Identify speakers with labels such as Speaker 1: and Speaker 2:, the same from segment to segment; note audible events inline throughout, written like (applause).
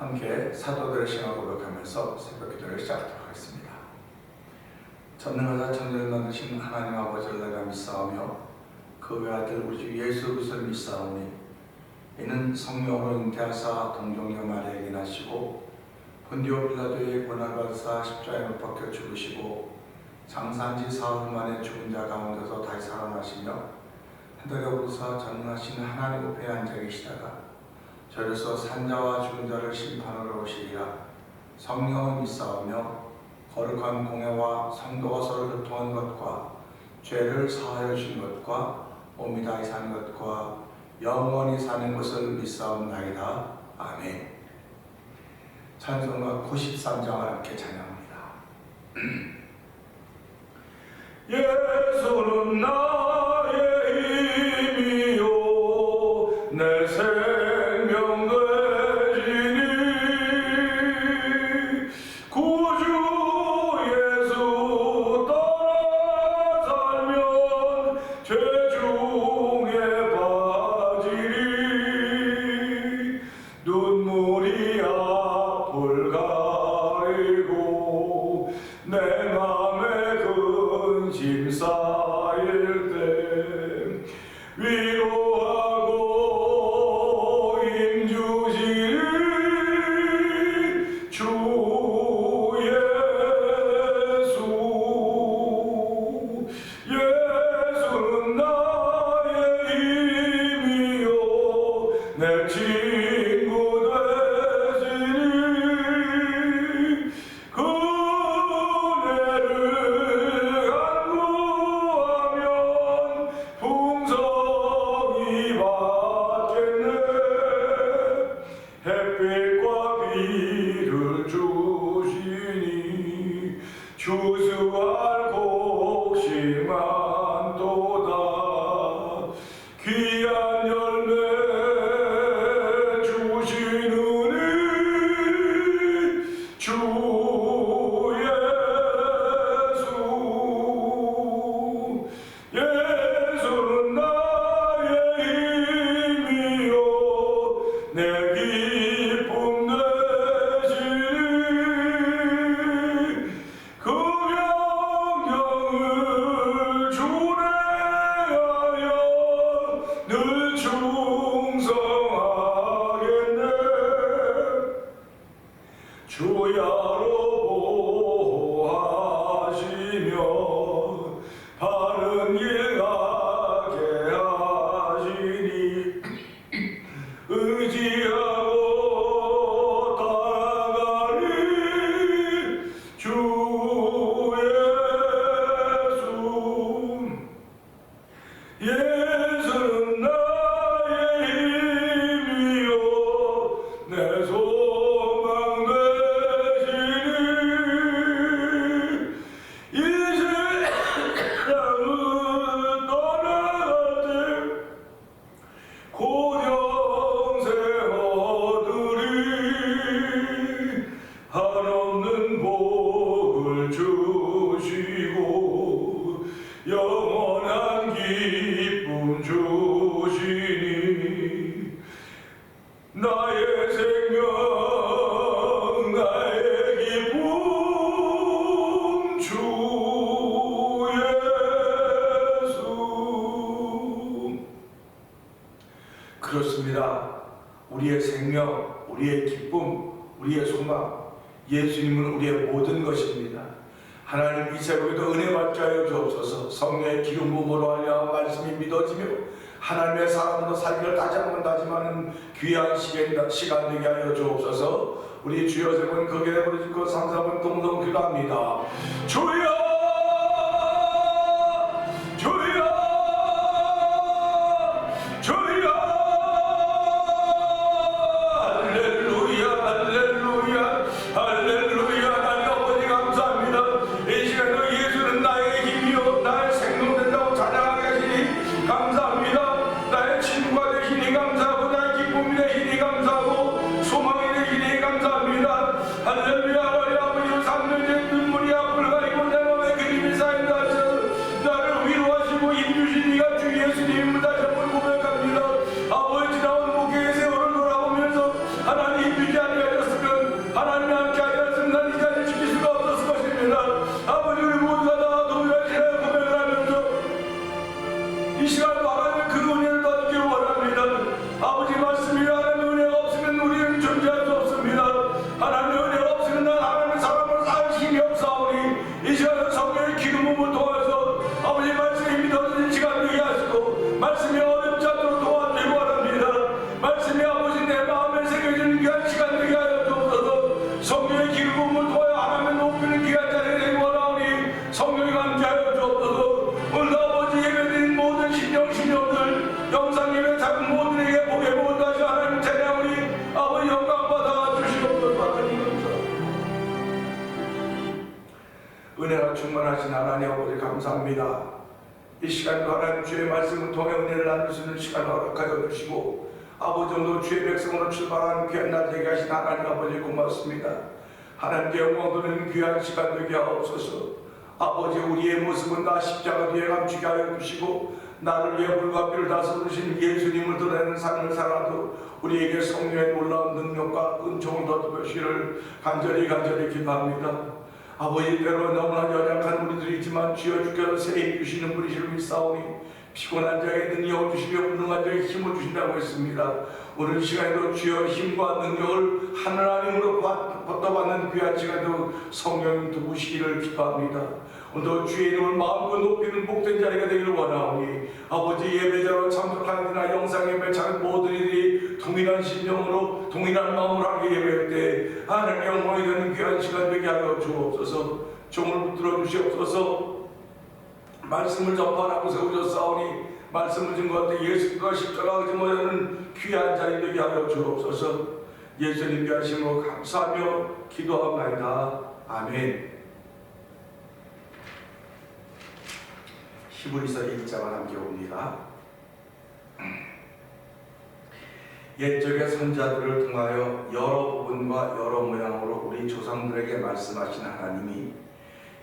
Speaker 1: 함께 사도들의 신앙을 고백하면서 새벽 기도를 시작하도록 하겠습니다. 전능하사 천지를 만드신 하나님 아버지를 내가 믿사오며 그 외아들 우리 주 예수 그리스도를 믿사오니 이는 성령으로 잉태하사 동정녀 마리아에게 나시고 본디오 빌라도의 고난받으사 십자가에 못 박혀 죽으시고 장사한 지 사흘 만에 죽은 자 가운데서 다시 살아나시며 하늘에 오르사 전능하신 하나님 앞에 앉아 계시다가 저로서 산자와 죽은 자를 심판하러 오시리라. 성령을 믿사오며 거룩한 공예와 성도가 서로 교통한 것과 죄를 사하여 주신 것과 몸이 다시 사는 것과 영원히 사는 것을 믿사옵나이다. 아멘. 찬송가 93장을 함께 찬양합니다. (clears throat) 예수는 나 예 우리의 생명, 우리의 기쁨, 우리의 소망, 예수님은 우리의 모든 것입니다. 하나님 이 새벽에도 은혜 받게 하여 주옵소서. 성령의 기름 부음으로 하여 말씀이 믿어지며 하나님의 사랑으로 살기를 다시 한번 다짐하는 귀한 시간, 시간 되게 하여 주옵소서. 우리 주여 세번 거기에 버려지고 상사분 동동 기도합니다. 주여 영상 예배 작은 모든 에게 보게 모든 하시 하나님 찬양우리 아버지 영광 받아 주시옵소서 받으니 감사 은혜가 충만하신 하나님 아버지 감사합니다. 이 시간도 하나님 주의 말씀을 통해 은혜를 나눌 수 있는 시간을 허락하여 주시고 아버지 오늘 주의 백성으로 출발한 귀한 날 되게 하신 하나님 아버지 고맙습니다. 하나님께 영광 드리는 귀한 시간 되게 하옵소서. 아버지 우리의 모습은 다 십자가 뒤에 감추게 하여 주시고 나를 위해 물과 피를 다스리신 예수님을 드러내는 삶을 살아도 우리에게 성령의 놀라운 능력과 은총을 더주시를 간절히 간절히 기도합니다. 아버지 때로 너무나 연약한 우리들이지만 주여 주께서 세입 주시는 분이실 믿사오니 피곤한 자에게 능력을 주시며 무능한 자에게 힘을 주신다고 했습니다. 오늘 시간에도 주여 힘과 능력을 하나님으로 받아받는 귀한 시간도 성령 두부시기를 기도합니다. 오늘도 주의 이름을 마음껏 높이는 복된 자리가 되기를 원하오니 아버지 예배자로 참석하는 이나 영상 예배 작은 모든 이들이 동일한 심령으로 동일한 마음으로 하게 예배할 때 하나님 영광이 되는 귀한 시간 되게 하여 주옵소서. 종을 붙들어 주시옵소서. 말씀을 전파하고 세우셨사오니 말씀을 증거할 때 예수님과 십자가 의지 못하는 귀한 자리 되게 하여 주옵소서. 예수님 귀하심으로 감사하며 기도합니다. 아멘 히브리서 1장을 함께 봅니다 옛적의 선자들을 통하여 여러 부분과 여러 모양으로 우리 조상들에게 말씀하신 하나님이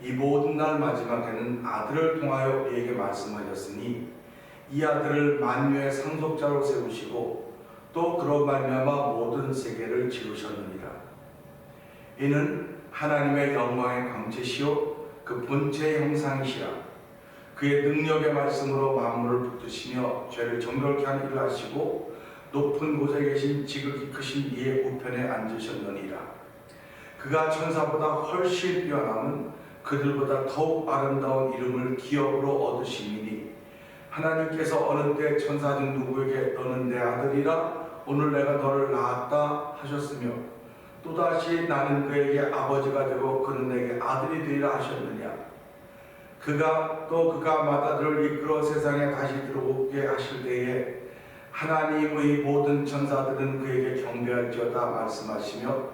Speaker 1: 이 모든 날 마지막에는 아들을 통하여 우리에게 말씀하셨으니 이 아들을 만유의 상속자로 세우시고 또 그로 말미암아 모든 세계를 지으셨느니라. 이는 하나님의 영광의 광채시요 그 본체의 형상이시라. 그의 능력의 말씀으로 만물을 붙드시며 죄를 정결케 하는 일을 하시고 높은 곳에 계신 지극히 크신 이의 우편에 앉으셨느니라. 그가 천사보다 훨씬 뛰어남은 그들보다 더욱 아름다운 이름을 기업으로 얻으시니 하나님께서 어느 때 천사 중 누구에게 너는 내 아들이라 오늘 내가 너를 낳았다 하셨으며 또다시 나는 그에게 아버지가 되고 그는 내게 아들이 되리라 하셨느냐 그가 또 그가 마다들을 이끌어 세상에 다시 들어오게 하실 때에 하나님의 모든 천사들은 그에게 경배할지어다 말씀하시며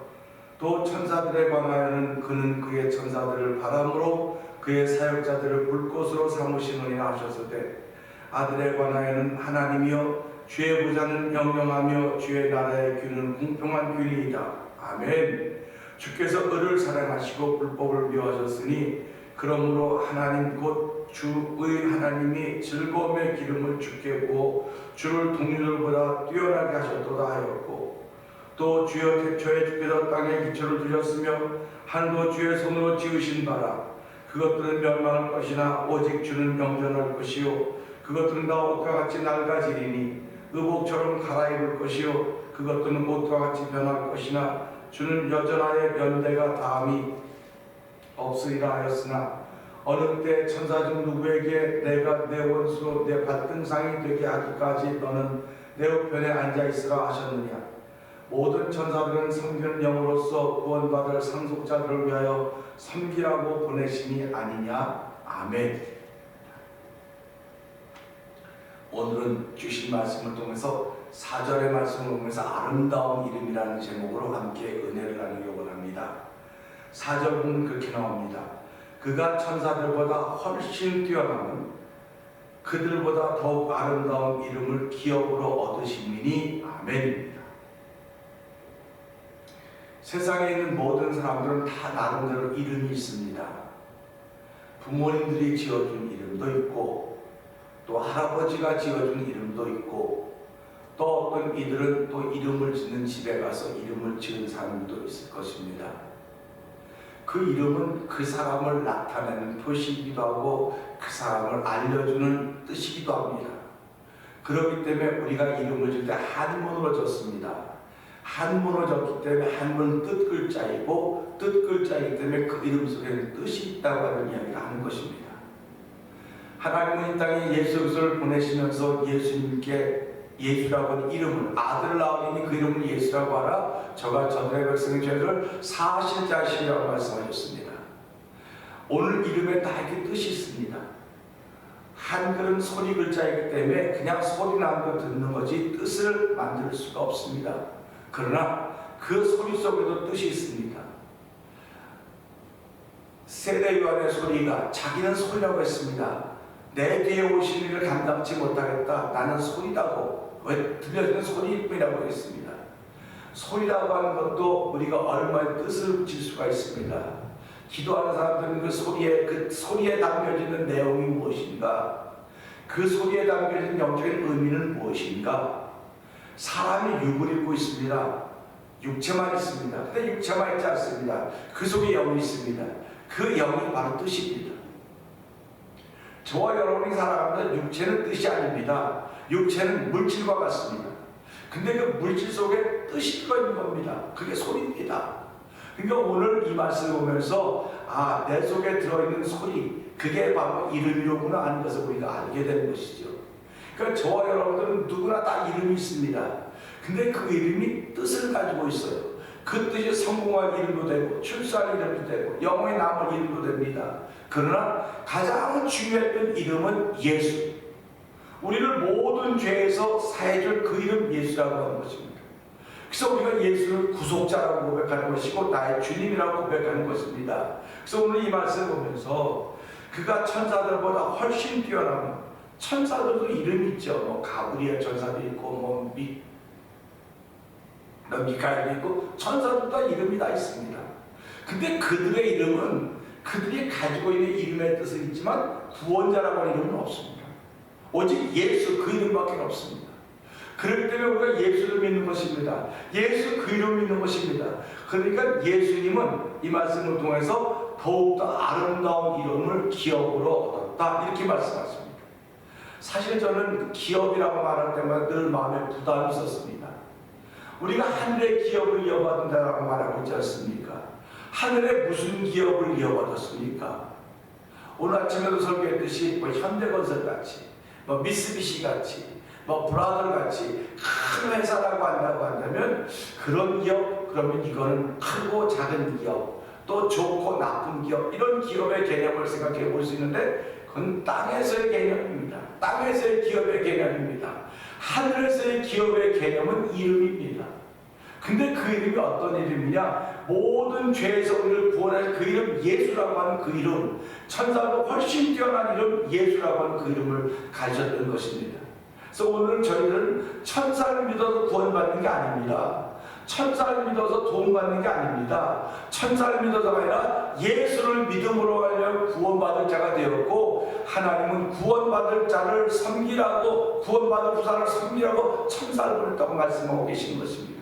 Speaker 1: 또 천사들에 관하여는 그는 그의 천사들을 바람으로 그의 사역자들을 불꽃으로 삼으시느니라 하셨을 때 아들에 관하여는 하나님이여 주의 보좌는 영영하며 주의 나라의 균은 공평한 균이다. 아멘. 주께서 을을 사랑하시고 불법을 미워하셨으니 그러므로 하나님 곧 주의 하나님이 즐거움의 기름을 주께 부어 주를 동료들보다 뛰어나게 하셨도다 하였고 또 주여 태초에 주께서 땅에 기초를 두셨으며 하늘도 주의 손으로 지으신 바라. 그것들은 멸망할 것이나 오직 주는 영존할 것이요 그것들은 다 옷과 같이 낡아지리니 의복처럼 갈아입을 것이요 그것들은 옷과 같이 변할 것이나 주는 여전하여 면대가 다함이 없으리라 하였으나 어느 때 천사 중 누구에게 내가 내 원수로 내 발등상이 되게 하기까지 너는 내 우편에 앉아 있으라 하셨느냐? 모든 천사들은 섬기는 영으로서 구원받을 상속자들을 위하여 섬기라고 보내심이 아니냐? 아멘. 오늘은 주신 말씀을 통해서 사절의 말씀을 보면서 아름다운 이름이라는 제목으로 함께 은혜를 나누기 원합니다. 사절 보면 그렇게 나옵니다. 그가 천사들보다 훨씬 뛰어나는 그들보다 더욱 아름다운 이름을 기업으로 얻으시니 아멘입니다. 세상에 있는 모든 사람들은 다 나름대로 이름이 있습니다. 부모님들이 지어준 이름도 있고 또 할아버지가 지어준 이름도 있고 또 어떤 이들은 또 이름을 짓는 집에 가서 이름을 지은 사람도 있을 것입니다. 그 이름은 그 사람을 나타내는 표시이기도 하고 그 사람을 알려주는 뜻이기도 합니다. 그렇기 때문에 우리가 이름을 줄 때 한문으로 졌습니다. 한문으로 졌기 때문에 한문 뜻 글자이고 뜻 글자이기 때문에 그 이름 속에는 뜻이 있다고 하는 이야기를 하는 것입니다. 하나님은 이 땅에 예수 그리스도를 보내시면서 예수님께 예수라고 하는 이름을 아들을 낳으니 그 이름을 예수라고 하라 저가 저들의 백성의 죄를 사실 자신이라고 말씀하셨습니다. 오늘 이름에 다 이렇게 뜻이 있습니다. 한글은 소리 글자이기 때문에 그냥 소리 거 듣는 거지 뜻을 만들 수가 없습니다. 그러나 그 소리 속에도 뜻이 있습니다. 세례 요한의 소리가 자기는 소리라고 했습니다. 내 뒤에 오신 이를 감당치 못하겠다. 나는 소리라고 왜 들려주는 소리뿐이라고 했습니다. 소리라고 하는 것도 우리가 얼마의 뜻을 붙일 수가 있습니다. 기도하는 사람들은 그 소리에 그 소리에 담겨지는 내용이 무엇인가? 그 소리에 담겨진 영적인 의미는 무엇인가? 사람이 육을 입고 있습니다. 육체만 있습니다. 근데 육체만 있지 않습니다. 그 속에 영이 있습니다. 그 영이 바로 뜻입니다. 저와 여러분이 살아가는 육체는 뜻이 아닙니다. 육체는 물질과 같습니다. 근데 그 물질 속에 뜻이 들어있는 겁니다. 그게 소리입니다. 그러니까 오늘 이 말씀을 보면서 아, 내 속에 들어있는 소리, 그게 바로 이름이로구나 하는 것을 우리가 알게 되는 것이죠. 그러니까 저와 여러분들은 누구나 다 이름이 있습니다. 근데 그 이름이 뜻을 가지고 있어요. 그 뜻이 성공할 이름도 되고 출산 이름도 되고 영원히 남을 이름도 됩니다. 그러나 가장 중요했던 이름은 예수. 우리를 모든 죄에서 사해줄 그 이름 예수라고 하는 것입니다. 그래서 우리가 예수를 구속자라고 고백하는 것이고 나의 주님이라고 고백하는 것입니다. 그래서 오늘 이 말씀을 보면서 그가 천사들보다 훨씬 뛰어난 천사들도 이름이 있죠. 뭐 가브리엘 천사도 있고 뭐 미, 뭐 미카엘도 있고 천사들도 다 이름이 다 있습니다. 근데 그들의 이름은 그들이 가지고 있는 이름의 뜻은 있지만 구원자라고 하는 이름은 없습니다. 오직 예수 그 이름밖에 없습니다. 그렇기 때문에 우리가 예수를 믿는 것입니다. 예수 그 이름 믿는 것입니다. 그러니까 예수님은 이 말씀을 통해서 더욱더 아름다운 이름을 기업으로 얻었다. 이렇게 말씀하십니다. 사실 저는 기업이라고 말할 때마다 늘 마음에 부담이 있었습니다. 우리가 하늘의 기업을 이어받는다라고 말하고 있지 않습니까? 하늘에 무슨 기업을 이어받았습니까? 오늘 아침에도 설교했듯이 뭐 현대건설 같이, 뭐 미쓰비시 같이, 뭐 브라더 같이 큰 회사라고 한다고 한다면 그런 기업 그러면 이거는 크고 작은 기업 또 좋고 나쁜 기업 이런 기업의 개념을 생각해 볼 수 있는데 그건 땅에서의 개념입니다. 땅에서의 기업의 개념입니다. 하늘에서의 기업의 개념은 이름입니다. 근데 그 이름이 어떤 이름이냐? 모든 죄에서 우리를 구원할 그 이름 예수라고 하는 그 이름 천사도 훨씬 뛰어난 이름 예수라고 하는 그 이름을 가졌던 것입니다. 그래서 오늘 저희는 천사를 믿어서 구원받는 게 아닙니다. 천사를 믿어서 도움받는 게 아닙니다. 천사를 믿어서가 아니라 예수를 믿음으로 하여 구원받을 자가 되었고 하나님은 구원받을 자를 섬기라고 구원받을 부사를 섬기라고 천사를 보냈다고 말씀하고 계신 것입니다.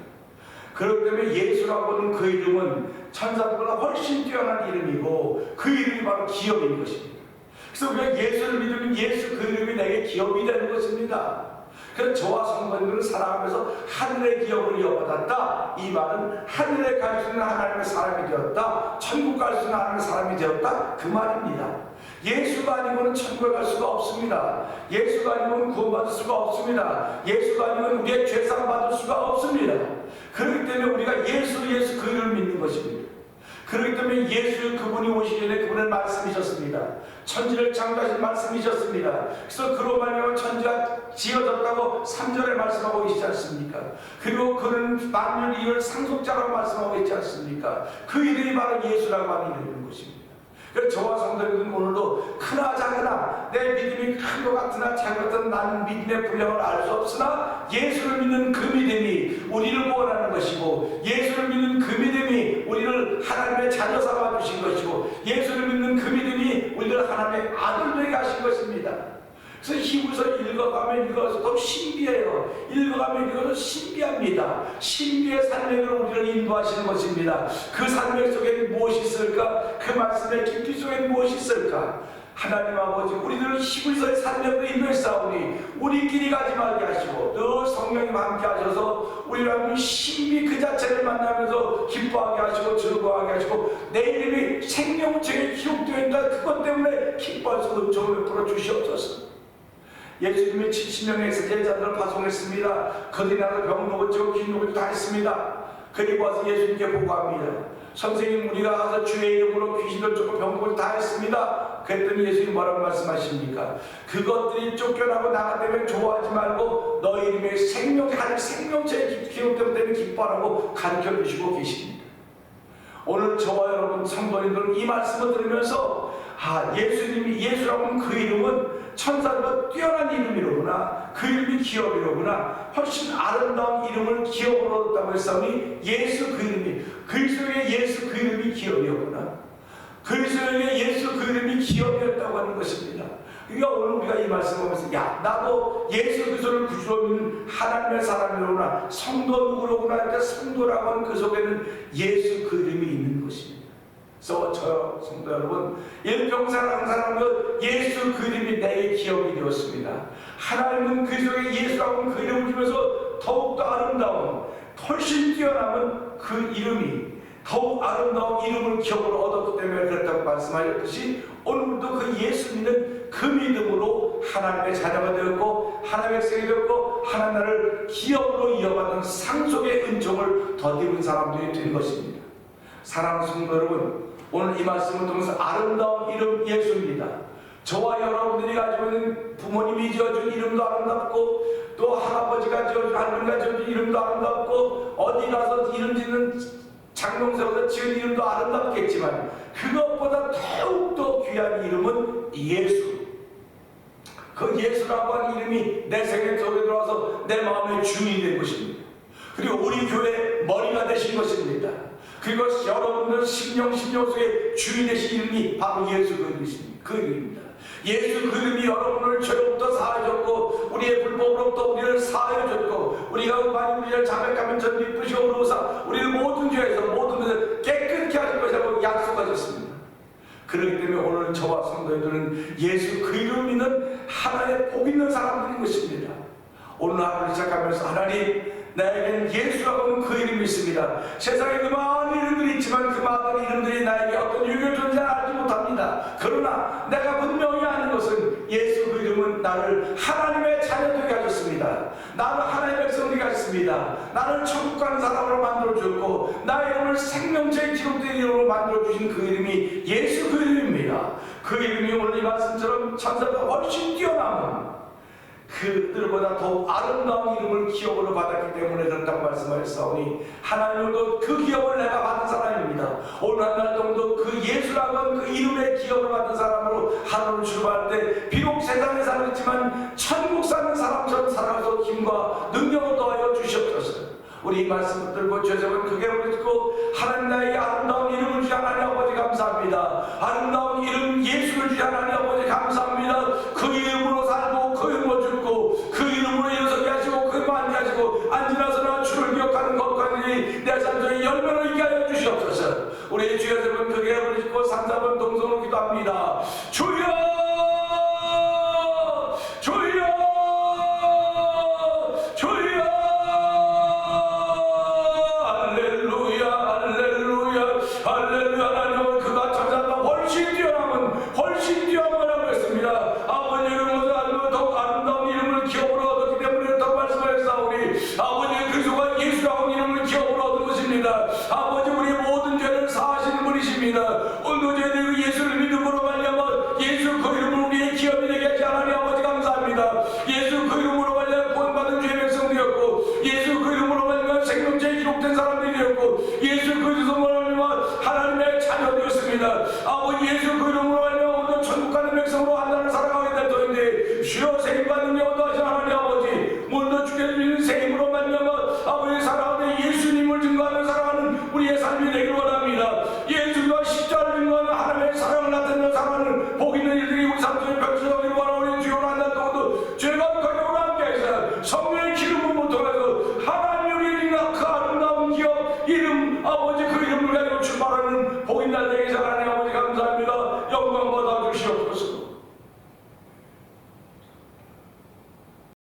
Speaker 1: 그렇기 때문에 예수라고 하는 그 이름은 천사들보다 훨씬 뛰어난 이름이고 그 이름이 바로 기업인 것입니다. 그래서 우리가 예수를 믿으면 예수 그 이름이 내게 기업이 되는 것입니다. 그래서 저와 성도님들은 살아가면서 하늘의 기업을 이어받았다. 이 말은 하늘에 갈 수 있는 하나님의 사람이 되었다. 천국 갈 수 있는 하나님의 사람이 되었다. 그 말입니다. 예수가 아니고는 천국에 갈 수가 없습니다. 예수가 아니고는 구원받을 수가 없습니다. 예수가 아니고는 우리의 죄상 받을 수가 없습니다. 그렇기 때문에 우리가 예수 예수 그 이름을 믿는 것입니다. 그렇기 때문에 예수 그분이 오시기 전에 그분을 말씀이셨습니다. 천지를 창조하신 말씀이셨습니다. 그래서 그로 말미암아 천지가 지어졌다고 3절에 말씀하고 계시지 않습니까? 그리고 그는 만물 이를 상속자라고 말씀하고 있지 않습니까? 그 이름이 바로 예수라고 하는 이름인 것입니다. 그래서 저와 성도님들은 오늘도 크나 작으나 내 믿음이 큰 것 같으나 것 나는 믿음의 분량을 알 수 없으나 예수를 믿는 그 믿음이 우리를 구원하는 것이고 예수를 믿는 그 믿음이 우리를 하나님의 자녀 삼아 주신 것이고 예수를 믿는 그 믿음이 우리를 하나님의 아들 되게 하신 것입니다. 그래서 히브리서 읽어가면 읽어서 더 신비해요. 읽어가면 읽어서 신비합니다. 신비의 산맥으로 우리를 인도하시는 것입니다. 그 산맥 속에는 무엇이 있을까? 그 말씀의 깊이 속에는 무엇이 있을까? 하나님 아버지 우리들은 히브리서의 산맥으로 인도했사오니 우리끼리 가지 말게 하시고 늘 성령님 함께 하셔서 우리라는 신비 그 자체를 만나면서 기뻐하게 하시고 즐거워하게 하시고 내 이름이 생명책에 기록되어 있다 그것 때문에 기뻐하시고 은총을 베풀어 주시옵소서 예수님이 70명의 제자들을 파송했습니다. 그들이 나서 병 고치고 긴 고치고 다 했습니다. 그리고 와서 예수님께 보고합니다. 선생님 우리가 가서 주의 이름으로 귀신을 쫓고 병 고치고 다 했습니다. 그랬더니 예수님 뭐라고 말씀하십니까? 그것들이 쫓겨나고 나갔다면 좋아하지 말고 너희 이름의 생명체 하늘 생명체의 기록되면 기뻐하라고 가르쳐 주시고 계십니다. 오늘 저와 여러분 성도 성도님들은 이 말씀을 들으면서 아 예수님이 예수라고 하면 그 이름은 천사보다 뛰어난 이름이로구나 그 이름이 기업이로구나 훨씬 아름다운 이름을 기업으로 얻었다고 했사오니 예수 그 이름이 그리스도의 예수 그 이름이 기업이었구나. 그리스도의 예수 그 이름이 기업이었다고 하는 것입니다. 그러니까 오늘 우리가 이 말씀을 보면서 야 나도 예수 그리스도를 구주로 믿는 하나님의 사람이로구나 성도 누구로구나 할때 성도라고 하는 그 속에는 예수 그 이름이 있는 그래서 저 성도 여러분 일평생 항상 그 예수 그 이름이 내게 기억이 되었습니다. 하나님은 그리스도의 예수라고 하는 그 이름을 주면서 더욱더 아름다운 훨씬 뛰어남은 그 이름이 더욱 아름다운 이름을 기억으로 얻었기 때문에 그렇다고 말씀하셨듯이 오늘도 그 예수 믿는 그 믿음으로 하나님의 자녀가 되었고 하나님의 백성이 되었고 하나님 나라를 기업으로 이어받는 상속의 은총을 덧입은 사람들이 된 것입니다. 사랑하는 성도 여러분 오늘 이 말씀을 통해서 아름다운 이름 예수입니다. 저와 여러분들이 가지고 있는 부모님이 지어준 이름도 아름답고 또 할아버지가 지어준 할머니가 지어준 이름도 아름답고 어디 가서 이름 짓는 장롱새로서 지은 이름도 아름답겠지만 그것보다 더욱더 귀한 이름은 예수. 그 예수라고 하는 이름이 내 생애 속에 들어와서 내 마음의 주인이 된 것입니다. 그리고 우리 교회 머리가 되신 것입니다 그리고 여러분들 심령 심령 속에 주인 되신 이름이 바로 예수 그 이름이십니다. 그 이름입니다. 예수 그 이름이 여러분을 죄로부터 사하여줬고 우리의 불법으로부터 우리를 사하여줬고 우리가 만약 우리를 자백하면 전 기쁘시 오르사 우리를 모든 죄에서 모든 것을 깨끗게 하실 것이라고 약속하셨습니다. 그렇기 때문에 오늘 저와 성도님들은 예수 그 이름 믿는 하나의 복 있는 사람들인 것입니다. 오늘 하루를 시작하면서 하나님 나에게는 예수라고 하는 그 이름이 있습니다. 세상에 그 많은 이름들이 있지만 그 많은 이름들이 나에게 어떤 유교 존재를 알지 못합니다. 그러나 내가 분명히 아는 것은 예수 그 이름은 나를 하나님의 자녀 되게 하셨습니다. 나를 하나님의 백성 되게 하셨습니다. 나를 천국 가는 사람으로 만들어 주었고 나의 이름을 생명체의 기록된 이름으로 만들어 주신 그 이름이 예수 그 이름입니다. 그 이름이 오늘 이 말씀처럼 천사보다 훨씬 뛰어남은 그들보다 더욱 아름다운 이름을 기업으로 받았기 때문에 그렇다고 말씀하셨사오니 하나님도 그 기업을 내가 받은 사람입니다. 오늘 한날 동도 그 예수라고 그 이름의 기업을 받은 사람으로 하루를 출발할 때 비록 세상에 살았지만 천국 사는 사람처럼 살아서 힘과 능력을 더하여 주시옵소서. 우리 이 말씀을 들고 죄송은 크게 부르고 하나님 나에게 아름다운 이름을 주신 하나님 아버지 감사합니다. 아름다운 이름 예수를 주신 하나님 아버지 감사합니다. 내 삶속에 열매를 있게 하여 주시옵소서. 우리 주여 여러분 크게 부르시고 삼사번 동성으로 기도합니다. 주여